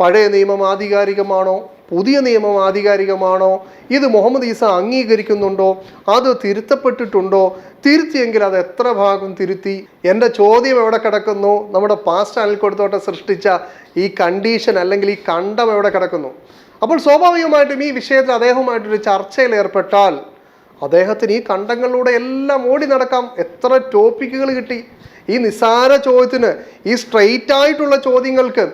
പഴയ നിയമം ആധികാരികമാണോ? പുതിയ നിയമം ആധികാരികമാണോ? ഇത് മുഹമ്മദ് ഈസ അംഗീകരിക്കുന്നുണ്ടോ? അത് തിരുത്തപ്പെട്ടിട്ടുണ്ടോ? തിരുത്തിയെങ്കിൽ അത് എത്ര ഭാഗം തിരുത്തി? എന്റെ ചോദ്യം എവിടെ കിടക്കുന്നു? നമ്മുടെ പാസ്റ്റ് അനിൽ കൊടുത്തോട്ടെ സൃഷ്ടിച്ച ഈ കണ്ടീഷൻ അല്ലെങ്കിൽ ഈ കണ്ടം എവിടെ കിടക്കുന്നു? അപ്പോൾ സ്വാഭാവികമായിട്ടും ഈ വിഷയത്തിൽ അദ്ദേഹവുമായിട്ടൊരു ചർച്ചയിൽ ഏർപ്പെട്ടാൽ അദ്ദേഹത്തിന് ഈ കണ്ടങ്ങളിലൂടെ എല്ലാം ഓടി നടക്കാം. എത്ര ടോപ്പിക്കുകൾ കിട്ടി. ഈ നിസ്സാര ചോദ്യത്തിന് ഈ സ്ട്രെയിറ്റ് ആയിട്ടുള്ള ചോദ്യങ്ങൾക്ക്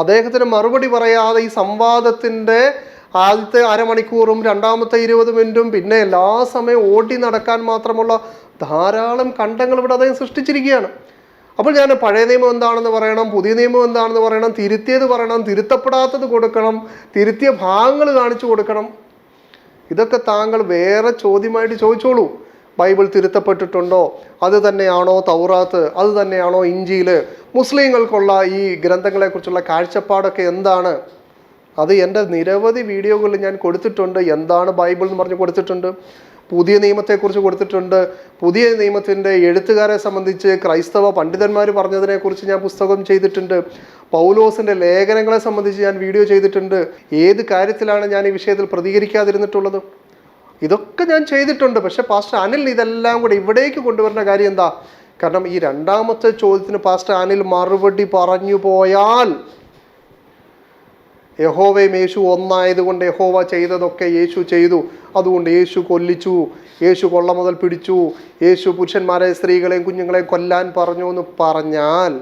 അദ്ദേഹത്തിന് മറുപടി പറയാതെ ഈ സംവാദത്തിന്റെ ആദ്യത്തെ അരമണിക്കൂറും രണ്ടാമത്തെ ഇരുപത് മിനിറ്റും പിന്നെ എല്ലാ സമയവും ഓടി നടക്കാൻ മാത്രമുള്ള ധാരാളം കണ്ടങ്ങൾ ഇവിടെ അദ്ദേഹം സൃഷ്ടിച്ചിരിക്കുകയാണ്. അപ്പോൾ ഞാൻ പഴയ നിയമം എന്താണെന്ന് പറയണം പുതിയ നിയമം എന്താണെന്ന് പറയണം തിരുത്തിയത് പറയണം തിരുത്തപ്പെടാത്തത് കൊടുക്കണം തിരുത്തിയ ഭാഗങ്ങൾ കാണിച്ചു കൊടുക്കണം. ഇതൊക്കെ താങ്കൾ വേറെ ചോദ്യമായിട്ട് ചോദിച്ചോളൂ. ബൈബിൾ തിരുത്തപ്പെട്ടിട്ടുണ്ടോ? അത് തന്നെയാണോ തൗറാത്ത്? അത് തന്നെയാണോ ഇഞ്ചിയിൽ? മുസ്ലിങ്ങൾക്കുള്ള ഈ ഗ്രന്ഥങ്ങളെക്കുറിച്ചുള്ള കാഴ്ചപ്പാടൊക്കെ എന്താണ്? അത് എന്റെ നിരവധി വീഡിയോകളിൽ ഞാൻ കൊടുത്തിട്ടുണ്ട്. എന്താണ് ബൈബിൾ എന്ന് പറഞ്ഞ് കൊടുത്തിട്ടുണ്ട്. പുതിയ നിയമത്തെക്കുറിച്ച് കൊടുത്തിട്ടുണ്ട്. പുതിയ നിയമത്തിന്റെ എഴുത്തുകാരെ സംബന്ധിച്ച് ക്രൈസ്തവ പണ്ഡിതന്മാർ പറഞ്ഞതിനെക്കുറിച്ച് ഞാൻ പുസ്തകം ചെയ്തിട്ടുണ്ട്. പൗലോസിന്റെ ലേഖനങ്ങളെ സംബന്ധിച്ച് ഞാൻ വീഡിയോ ചെയ്തിട്ടുണ്ട്. ഏത് കാര്യത്തിലാണ് ഞാൻ ഈ വിഷയത്തിൽ പ്രതികരിക്കാതിരുന്നിട്ടുള്ളത്? ഇതൊക്കെ ഞാൻ ചെയ്തിട്ടുണ്ട്. പക്ഷേ പാസ്റ്റർ അനിൽ ഇതെല്ലാം കൂടെ ഇവിടേക്ക് കൊണ്ടുവരേണ്ട കാര്യം എന്താ? കാരണം ഈ രണ്ടാമത്തെ ചോദ്യത്തിന് പാസ്റ്റർ അനിൽ മറുപടി പറഞ്ഞു പോയാൽ യഹോവയും യേശു ഒന്നായതുകൊണ്ട് യഹോവ ചെയ്തതൊക്കെ യേശു ചെയ്തു. അതുകൊണ്ട് യേശു കൊല്ലിച്ചു. യേശു കൊള്ള മുതൽ പിടിച്ചു. യേശു പുരുഷന്മാരെ സ്ത്രീകളെയും കുഞ്ഞുങ്ങളെയും കൊല്ലാൻ പറഞ്ഞു എന്ന് പറഞ്ഞാൽ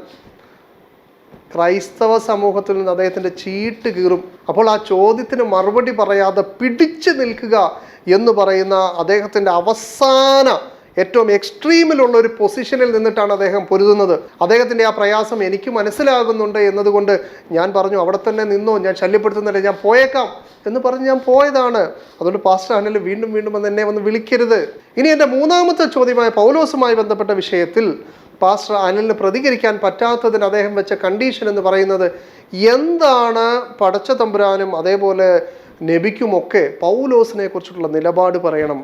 ക്രൈസ്തവ സമൂഹത്തിൽ നിന്ന് അദ്ദേഹത്തിന്റെ ചീട്ട് കീറും. അപ്പോൾ ആ ചോദ്യത്തിന് മറുപടി പറയാതെ പിടിച്ചു നിൽക്കുക എന്ന് പറയുന്ന അദ്ദേഹത്തിന്റെ അവസാന ഏറ്റവും എക്സ്ട്രീമിലുള്ള ഒരു പൊസിഷനിൽ നിന്നിട്ടാണ് അദ്ദേഹം പൊരുതുന്നത്. അദ്ദേഹത്തിന്റെ ആ പ്രയാസം എനിക്ക് മനസ്സിലാകുന്നുണ്ട് എന്നതുകൊണ്ട് ഞാൻ പറഞ്ഞു അവിടെ തന്നെ നിന്നോ ഞാൻ ശല്യപ്പെടുത്തുന്നില്ല ഞാൻ പോയേക്കാം എന്ന് പറഞ്ഞ് ഞാൻ പോയതാണ്. അതുകൊണ്ട് പാസ്റ്റർ അനിൽ വീണ്ടും വീണ്ടും വന്ന് എന്നെ വന്ന് വിളിക്കരുത്. ഇനി എന്റെ മൂന്നാമത്തെ ചോദ്യമായ പൗലോസുമായി ബന്ധപ്പെട്ട വിഷയത്തിൽ പാസ്റ്റർ അനിലിന് പ്രതികരിക്കാൻ പറ്റാത്തതിന് അദ്ദേഹം വെച്ച കണ്ടീഷൻ എന്ന് പറയുന്നത് എന്താണ് പടച്ച തമ്പുരാനും അതേപോലെ നബിക്കുമൊക്കെ പൗലോസിനെ കുറിച്ചിട്ടുള്ള നിലപാട് പറയണം.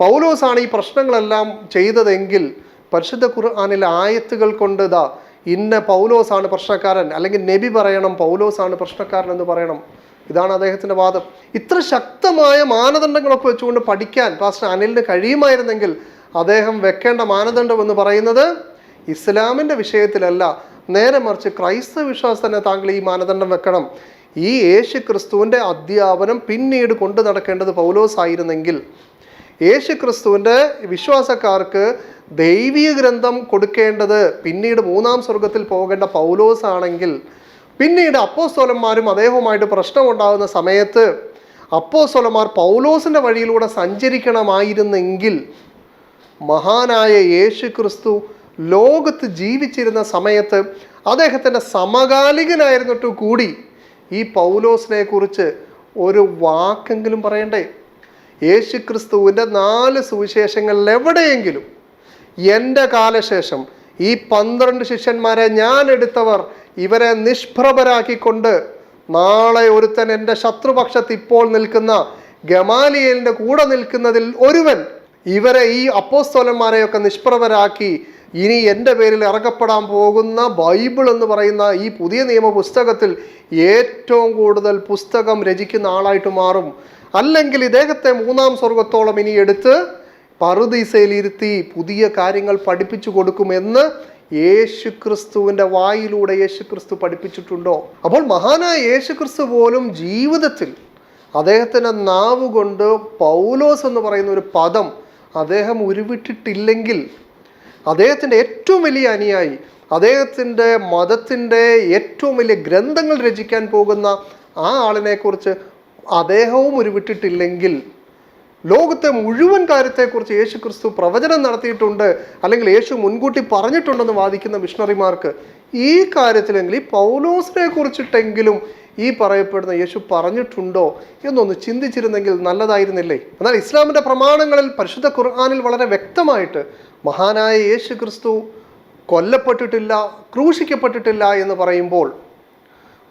പൗലോസാണ് ഈ പ്രശ്നങ്ങളെല്ലാം ചെയ്തതെങ്കിൽ പരിശുദ്ധ ഖുർആാനിലെ ആയത്തുകൾ കൊണ്ട് ഇതാ ഇന്ന പൗലോസാണ് പ്രശ്നക്കാരൻ അല്ലെങ്കിൽ നബി പറയണം പൗലോസാണ് പ്രശ്നക്കാരൻ എന്ന് പറയണം. ഇതാണ് അദ്ദേഹത്തിന്റെ വാദം. ഇത്ര ശക്തമായ മാനദണ്ഡങ്ങളൊക്കെ വെച്ചുകൊണ്ട് പഠിക്കാൻ പാസ്റ്റർ അനിലിന് കഴിയുമായിരുന്നെങ്കിൽ അദ്ദേഹം വെക്കേണ്ട മാനദണ്ഡം എന്ന് പറയുന്നത് ഇസ്ലാമിന്റെ വിഷയത്തിലല്ല. നേരെ മറിച്ച് ക്രൈസ്തവ വിശ്വാസത്തിന് താങ്കൾ ഈ മാനദണ്ഡം വെക്കണം. ഈ യേശു ക്രിസ്തുവിന്റെ അധ്യാപനം പിന്നീട് കൊണ്ടു നടക്കേണ്ടത് പൗലോസ് ആയിരുന്നെങ്കിൽ യേശു ക്രിസ്തുവിന്റെ വിശ്വാസക്കാർക്ക് ദൈവീയ ഗ്രന്ഥം കൊടുക്കേണ്ടത് പിന്നീട് മൂന്നാം സ്വർഗത്തിൽ പോകേണ്ട പൗലോസ് ആണെങ്കിൽ പിന്നീട് അപ്പോസ്തോലന്മാരും അദ്ദേഹവുമായിട്ട് പ്രശ്നമുണ്ടാകുന്ന സമയത്ത് അപ്പോസ്തോലന്മാർ പൗലോസിന്റെ വഴിയിലൂടെ സഞ്ചരിക്കണമായിരുന്നെങ്കിൽ മഹാനായ യേശു ക്രിസ്തു ലോകത്ത് ജീവിച്ചിരുന്ന സമയത്ത് അദ്ദേഹത്തിന്റെ സമകാലികനായിരുന്നിട്ട് കൂടി ഈ പൗലോസിനെ കുറിച്ച് ഒരു വാക്കെങ്കിലും പറയണ്ടേ? യേശു ക്രിസ്തുവിന്റെ നാല് സുവിശേഷങ്ങളിൽ എവിടെയെങ്കിലും എന്റെ കാലശേഷം ഈ പന്ത്രണ്ട് ശിഷ്യന്മാരെ ഞാൻ എടുത്തവർ ഇവരെ നിഷ്പ്രഭരാക്കിക്കൊണ്ട് നാളെ ഒരുത്തൻ എന്റെ ശത്രുപക്ഷത്ത് ഇപ്പോൾ നിൽക്കുന്ന ഗമാലിയലിന്റെ കൂടെ നിൽക്കുന്നതിൽ ഒരുവൻ ഇവരെ ഈ അപ്പോസ്തോലന്മാരെയൊക്കെ നിഷ്പ്രഭരാക്കി ഇനി എന്റെ പേരിൽ ഇറക്കപ്പെടാൻ പോകുന്ന ബൈബിൾ എന്ന് പറയുന്ന ഈ പുതിയ നിയമ പുസ്തകത്തിൽ ഏറ്റവും കൂടുതൽ പുസ്തകം രചിക്കുന്ന ആളായിട്ട് മാറും. അല്ലെങ്കിൽ ഇദ്ദേഹത്തെ മൂന്നാം സ്വർഗത്തോളം ഇനി എടുത്ത് പറുദീസയിലിരുത്തി പുതിയ കാര്യങ്ങൾ പഠിപ്പിച്ചു കൊടുക്കുമെന്ന് യേശു ക്രിസ്തുവിന്റെ വായിലൂടെ യേശു ക്രിസ്തു പഠിപ്പിച്ചിട്ടുണ്ടോ? അപ്പോൾ മഹാനായ യേശു ക്രിസ്തു പോലും ജീവിതത്തിൽ അദ്ദേഹത്തിന്റെ നാവ് കൊണ്ട് പൗലോസ് എന്ന് പറയുന്ന ഒരു പദം അദ്ദേഹം ഉരുവിട്ടിട്ടില്ലെങ്കിൽ അദ്ദേഹത്തിന്റെ ഏറ്റവും വലിയ അനുയായി അദ്ദേഹത്തിന്റെ മതത്തിന്റെ ഏറ്റവും വലിയ ഗ്രന്ഥങ്ങൾ രചിക്കാൻ പോകുന്ന ആ ആളിനെക്കുറിച്ച് അദ്ദേഹവും ഉരുവിട്ടിട്ടില്ലെങ്കിൽ ലോകത്തെ മുഴുവൻ കാര്യത്തെക്കുറിച്ച് യേശു ക്രിസ്തു പ്രവചനം നടത്തിയിട്ടുണ്ട് അല്ലെങ്കിൽ യേശു മുൻകൂട്ടി പറഞ്ഞിട്ടുണ്ടെന്ന് വാദിക്കുന്ന മിഷണറിമാർക്ക് ഈ കാര്യത്തിലെങ്കിൽ ഈ പൗലോസിനെ കുറിച്ചിട്ടെങ്കിലും ഈ പറയപ്പെടുന്ന യേശു പറഞ്ഞിട്ടുണ്ടോ എന്നൊന്ന് ചിന്തിച്ചിരുന്നെങ്കിൽ നല്ലതായിരുന്നില്ലേ? എന്നാൽ ഇസ്ലാമിന്റെ പ്രമാണങ്ങളിൽ പരിശുദ്ധ ഖുർആാനിൽ വളരെ വ്യക്തമായിട്ട് മഹാനായ യേശു ക്രിസ്തു കൊല്ലപ്പെട്ടിട്ടില്ല ക്രൂശിക്കപ്പെട്ടിട്ടില്ല എന്ന് പറയുമ്പോൾ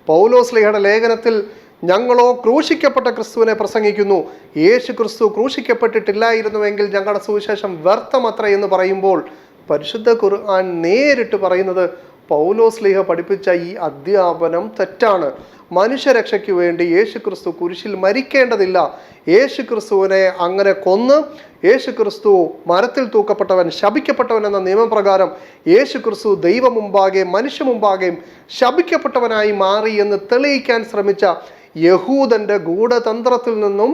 പൗലോസ്ലിഹയുടെ ലേഖനത്തിൽ ഞങ്ങളോ ക്രൂശിക്കപ്പെട്ട ക്രിസ്തുവിനെ പ്രസംഗിക്കുന്നു. യേശു ക്രിസ്തു ക്രൂശിക്കപ്പെട്ടിട്ടില്ലായിരുന്നുവെങ്കിൽ ഞങ്ങളുടെ സുവിശേഷം വ്യർത്ഥമത്ര എന്ന് പറയുമ്പോൾ പരിശുദ്ധ ഖുർആൻ നേരിട്ട് പറയുന്നത് പൗലോസ്ലിഹ പഠിപ്പിച്ച ഈ അധ്യാപനം തെറ്റാണ്. മനുഷ്യരക്ഷയ്ക്ക് വേണ്ടി യേശു ക്രിസ്തു കുരിശിൽ മരിക്കേണ്ടതില്ല. യേശു ക്രിസ്തുവിനെ അങ്ങനെ കൊന്ന് യേശു ക്രിസ്തു മരത്തിൽ തൂക്കപ്പെട്ടവൻ ശപിക്കപ്പെട്ടവൻ എന്ന നിയമപ്രകാരം യേശു ക്രിസ്തു ദൈവം മനുഷ്യ മുമ്പാകെയും ശപിക്കപ്പെട്ടവനായി മാറി എന്ന് തെളിയിക്കാൻ ശ്രമിച്ച യഹൂദന്റെ ഗൂഢതന്ത്രത്തിൽ നിന്നും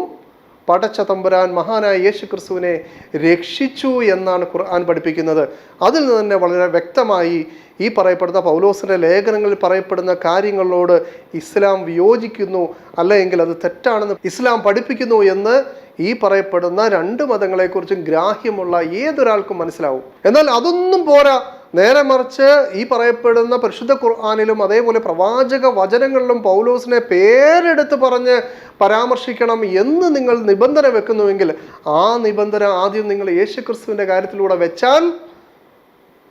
പടച്ച തമ്പുരാൻ മഹാനായ യേശു ക്രിസ്തുവിനെ രക്ഷിച്ചു എന്നാണ് ഖുർആൻ പഠിപ്പിക്കുന്നത്. അതിൽ നിന്ന് തന്നെ വളരെ വ്യക്തമായി ഈ പറയപ്പെടുന്ന പൗലോസിന്റെ ലേഖനങ്ങളിൽ പറയപ്പെടുന്ന കാര്യങ്ങളോട് ഇസ്ലാം വിയോജിക്കുന്നു അല്ലെങ്കിൽ അത് തെറ്റാണെന്ന് ഇസ്ലാം പഠിപ്പിക്കുന്നു എന്ന് ഈ പറയപ്പെടുന്ന രണ്ട് മതങ്ങളെക്കുറിച്ചും ഗ്രാഹ്യമുള്ള ഏതൊരാൾക്കും മനസ്സിലാവും. എന്നാൽ അതൊന്നും പോരാ. നേരെ മറിച്ച് ഈ പറയപ്പെടുന്ന പരിശുദ്ധ ഖുർആാനിലും അതേപോലെ പ്രവാചക വചനങ്ങളിലും പൗലോസിനെ പേരെടുത്ത് പറഞ്ഞ് പരാമർശിക്കണം എന്ന് നിങ്ങൾ നിബന്ധന വെക്കുന്നുവെങ്കിൽ ആ നിബന്ധന ആദ്യം നിങ്ങൾ യേശു ക്രിസ്തുവിന്റെ കാര്യത്തിലൂടെ വെച്ചാൽ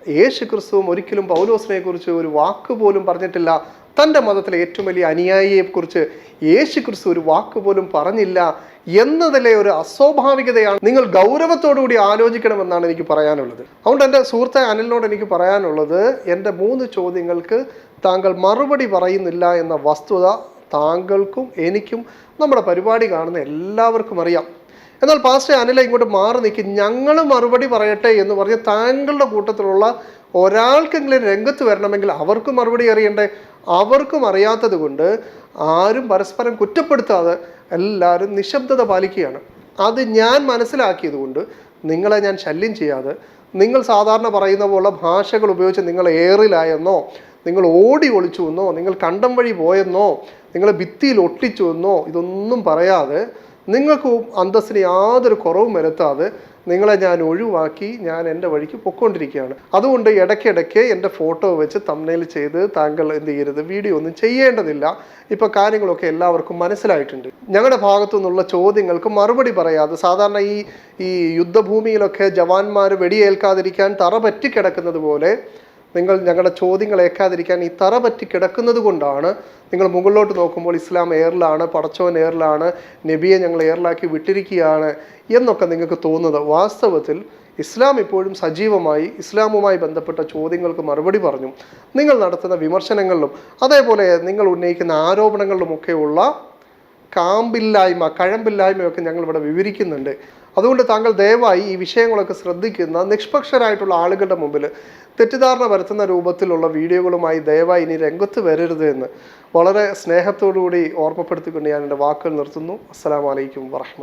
യേശു ക്രിസ്തുവും ഒരിക്കലും പൗലോസിനെ കുറിച്ച് ഒരു വാക്ക് പോലും പറഞ്ഞിട്ടില്ല. തന്റെ മതത്തിലെ ഏറ്റവും വലിയ അനുയായിയെക്കുറിച്ച് യേശു ക്രിസ്തു ഒരു വാക്ക് പോലും പറഞ്ഞില്ല. എന്നതിലെ ഒരു അസ്വാഭാവികതയാണ് നിങ്ങൾ ഗൗരവത്തോടുകൂടി ആലോചിക്കണമെന്നാണ് എനിക്ക് പറയാനുള്ളത്. അതുകൊണ്ട് എന്റെ സുഹൃത്തെ അനിലിനോട് എനിക്ക് പറയാനുള്ളത് എന്റെ മൂന്ന് ചോദ്യങ്ങൾക്ക് താങ്കൾ മറുപടി പറയുന്നില്ല എന്ന വസ്തുത താങ്കൾക്കും എനിക്കും നമ്മുടെ പരിപാടി കാണുന്ന എല്ലാവർക്കും അറിയാം. എന്നാൽ പാസ്റ്റർ അനില ഇങ്ങോട്ട് മാറി നിൽക്കും ഞങ്ങൾ മറുപടി പറയട്ടെ എന്ന് പറഞ്ഞ് താങ്കളുടെ കൂട്ടത്തിലുള്ള ഒരാൾക്കെങ്കിലും രംഗത്ത് വരണമെങ്കിൽ അവർക്കും മറുപടി അറിയണ്ടേ? അവർക്കും അറിയാത്തത് കൊണ്ട് ആരും പരസ്പരം കുറ്റപ്പെടുത്താതെ എല്ലാവരും നിശബ്ദത പാലിക്കുകയാണ്. അത് ഞാൻ മനസ്സിലാക്കിയത് കൊണ്ട് നിങ്ങളെ ഞാൻ ശല്യം ചെയ്യാതെ നിങ്ങൾ സാധാരണ പറയുന്ന പോലെ ഭാഷകൾ ഉപയോഗിച്ച് നിങ്ങൾ ഏറിലായെന്നോ നിങ്ങൾ ഓടി ഒളിച്ചു എന്നോ നിങ്ങൾ കണ്ടം വഴി പോയെന്നോ നിങ്ങൾ ഭിത്തിയിൽ ഒട്ടിച്ചു എന്നോ ഇതൊന്നും പറയാതെ നിങ്ങൾക്ക് അന്തസ്സിന് യാതൊരു കുറവും വരുത്താതെ നിങ്ങളെ ഞാൻ ഒഴിവാക്കി ഞാൻ എന്റെ വഴിക്ക് പൊക്കോണ്ടിരിക്കുകയാണ് അതുകൊണ്ട് ഇടയ്ക്കിടയ്ക്ക് എന്റെ ഫോട്ടോ വെച്ച് തമ്മനയിൽ ചെയ്ത് താങ്കൾ എന്ത് ചെയ്യരുത് വീഡിയോ ഒന്നും ചെയ്യേണ്ടതില്ല. ഇപ്പോൾ കാര്യങ്ങളൊക്കെ എല്ലാവർക്കും മനസ്സിലായിട്ടുണ്ട്. ഞങ്ങളുടെ ഭാഗത്തു നിന്നുള്ള ചോദ്യങ്ങൾക്ക് മറുപടി പറയാതെ സാധാരണ ഈ ഈ യുദ്ധഭൂമിയിലൊക്കെ ജവാന്മാർ വെടിയേൽക്കാതിരിക്കാൻ തറ പറ്റിക്കിടക്കുന്നത് പോലെ നിങ്ങൾ ഞങ്ങളുടെ ചോദ്യങ്ങൾ ഏക്കാതിരിക്കാൻ ഈ തറ പറ്റി കിടക്കുന്നത് കൊണ്ടാണ് നിങ്ങൾ മുകളിലോട്ട് നോക്കുമ്പോൾ ഇസ്ലാം എയറിലാണ് പടച്ചോൻ എയറിലാണ് നബിയെ ഞങ്ങൾ എയറിലാക്കി വിട്ടിരിക്കുകയാണ് എന്നൊക്കെ നിങ്ങൾക്ക് തോന്നുന്നത്. വാസ്തവത്തിൽ ഇസ്ലാം ഇപ്പോഴും സജീവമായി ഇസ്ലാമുമായി ബന്ധപ്പെട്ട ചോദ്യങ്ങൾക്ക് മറുപടി പറഞ്ഞു. നിങ്ങൾ നടത്തുന്ന വിമർശനങ്ങളിലും അതേപോലെ നിങ്ങൾ ഉന്നയിക്കുന്ന ആരോപണങ്ങളിലുമൊക്കെയുള്ള കാമ്പില്ലായ്മ കഴമ്പില്ലായ്മയൊക്കെ ഞങ്ങളിവിടെ വിവരിക്കുന്നുണ്ട്. അതുകൊണ്ട് താങ്കൾ ദയവായി ഈ വിഷയങ്ങളൊക്കെ ശ്രദ്ധിക്കുന്ന നിഷ്പക്ഷരായിട്ടുള്ള ആളുകളുടെ മുമ്പിൽ തെറ്റിദ്ധാരണ വരുത്തുന്ന രൂപത്തിലുള്ള വീഡിയോകളുമായി ദയവായി ഇനി രംഗത്ത് വരരുത് എന്ന് വളരെ സ്നേഹത്തോടുകൂടി ഓർമ്മപ്പെടുത്തിക്കൊണ്ട് ഞാൻ എന്റെ വാക്കുകൾ നിർത്തുന്നു. അസ്സാം വലൈക്കും വറഹമത്ത്